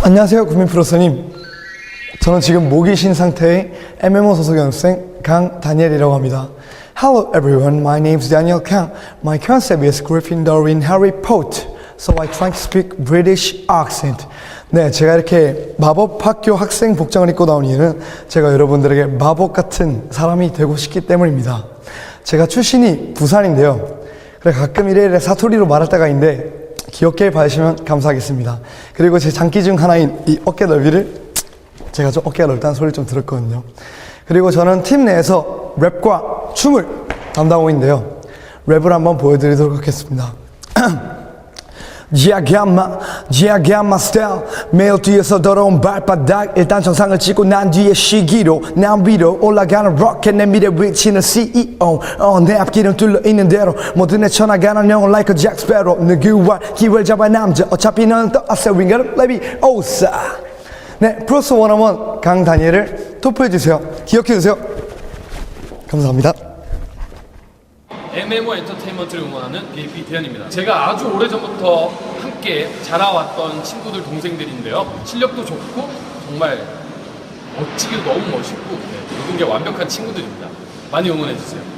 안녕하세요, 국민 프로스님. 저는 지금 목이 쉰 상태의 MMO 소속 연습생 강다니엘이라고 합니다. Hello everyone, my name is Daniel Kang. My concept is Gryffindor in Harry Potter, so I try to speak British accent. 네, 제가 이렇게 마법 학교 학생 복장을 입고 나온 이유는 제가 여러분들에게 마법 같은 사람이 되고 싶기 때문입니다. 제가 출신이 부산인데요. 그래 가끔 이래이래 사투리로 말할 때가 있는데 귀엽게 봐주시면 감사하겠습니다. 그리고 제 장기 중 하나인 이 어깨 넓이를 제가 좀 어깨가 넓다는 소리를 좀 들었거든요. 그리고 저는 팀 내에서 랩과 춤을 담당하고 있는데요. 랩을 한번 보여드리도록 하겠습니다. Got my style. 매일 뒤에서 더러운 발바닥. 일단 정상을 찍고 난 뒤에 시기로 난 위로 올라가는 로켓 내 미래 위치는 CEO. 어, 내 앞길은 뚫려 있는 대로 모든 내 쳐나가는 영혼 like a Jack Sparrow. 누구와 기회를 잡아 남자. 어차피 너는 또 아세 윙가를 레비 오사. 네, 플러스 원어원 강다니엘을 토프해주세요. 기억해주세요. 감사합니다. MMO 엔터테인먼트를 응원하는 BAP 대현입니다. 제가 아주 오래전부터 함께 자라왔던 친구들 동생들인데요. 실력도 좋고 정말 멋지기도 너무 멋있고 네, 모든 게 완벽한 친구들입니다. 많이 응원해주세요.